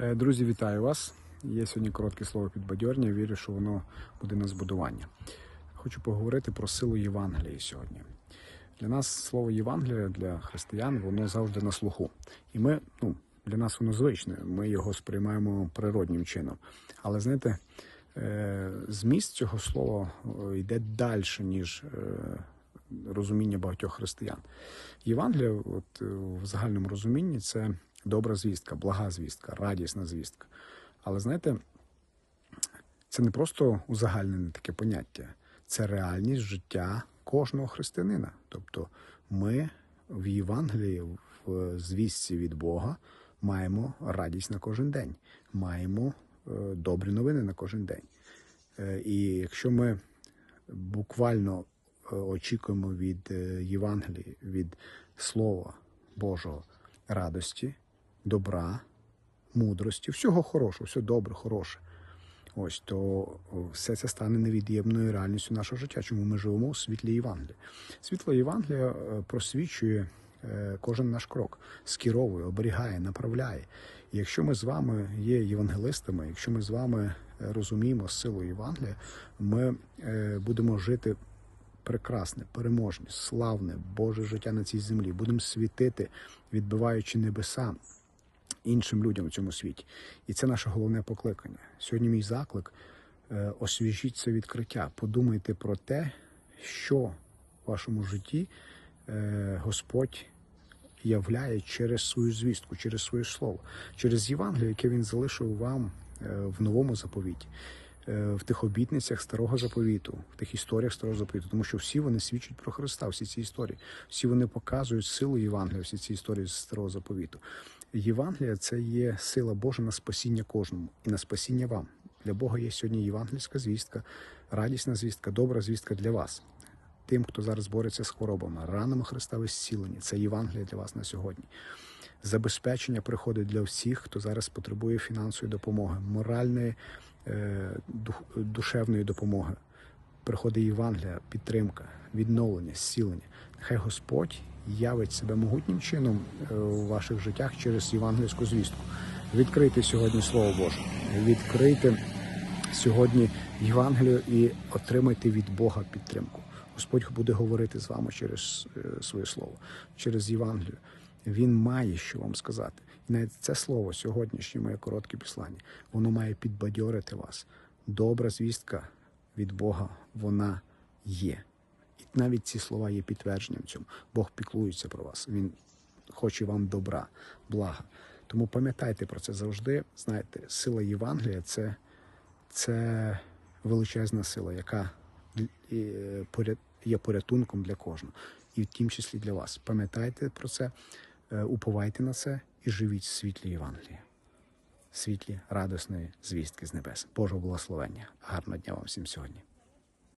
Е, Друзі, вітаю вас. Є сьогодні коротке слово підбадьорення. Вірю, що воно буде на збудування. Хочу поговорити про силу Євангелії сьогодні. Для нас слово Євангелія для християн воно завжди на слуху. І ми, ну, для нас воно звичне, ми його сприймаємо природнім чином. Але знаєте, е, зміст цього слова е, йде далі, ніж розуміння багатьох християн. Євангелія, от в загальному розумінні, це добра звістка, блага звістка, радісна звістка. Але знаєте, це не просто узагальнене таке поняття, це реальність життя кожного християнина. Тобто ми в Євангелії, в звістці від Бога, маємо радість на кожен день, маємо е, добрі новини на кожен день. Е, І якщо ми буквально е, очікуємо від е, Євангелії, від Слова Божого радості, добра, мудрості, всього хорошого, все добре, хороше. Ось то все це стане невід'ємною реальністю нашого життя. Чому ми живемо у світлі Євангелія? Світло Євангелія е, просвічує е, кожен наш крок, скеровує, оберігає, направляє. І якщо ми з вами є євангелистами, якщо ми з вами е, розуміємо силу Євангелія, ми будемо жити прекрасне, переможне, славне Боже життя на цій землі. Будемо світити, відбиваючи небеса іншим людям у цьому світі. І це наше головне покликання. Сьогодні мій заклик е, освіжіть це відкриття. Подумайте про те, що в вашому житті е, Господь являє через свою звістку, через своє слово, через Євангеліє, яке він залишив вам е, в новому заповіті. В тих обітницях старого заповіту, в тих історіях старого заповіту, тому що всі вони свідчать про Христа, всі ці історії, всі вони показують силу Євангелія, всі ці історії з старого заповіту. Євангелія це є сила Божа на спасіння кожному і на спасіння вам. Для Бога є сьогодні євангельська звістка, радісна звістка, добра звістка для вас. Тим, хто зараз бореться з хворобами, ранами Христа ви зцілені. Це Євангелія для вас на сьогодні. Забезпечення приходить для всіх, хто зараз потребує фінансової допомоги, моральної, е, душевної допомоги. Приходить Євангелія, підтримка, відновлення, зцілення. Нехай Господь явить себе могутнім чином е, у ваших життях через євангельську звістку. Відкрийте сьогодні Слово Боже, відкрийте сьогодні Євангелію і отримайте від Бога підтримку. Господь буде говорити з вами через е, своє слово, через Євангелію. Він має що вам сказати. І навіть це слово сьогоднішнє моє коротке післання, воно має підбадьорити вас. Добра звістка від Бога, вона є. Навіть ці слова є підтвердженням цьому. Бог піклується про вас. Він хоче вам добра, блага. Тому пам'ятайте про це завжди. Знаєте, сила Євангелія це, це величезна сила, яка е, є порятунком для кожного, і в тім числі для вас. Пам'ятайте про це, е, уповайте на це і живіть в світлі Євангелія, світлі радосної звістки з небес. Божого благословення. Гарного дня вам всім сьогодні.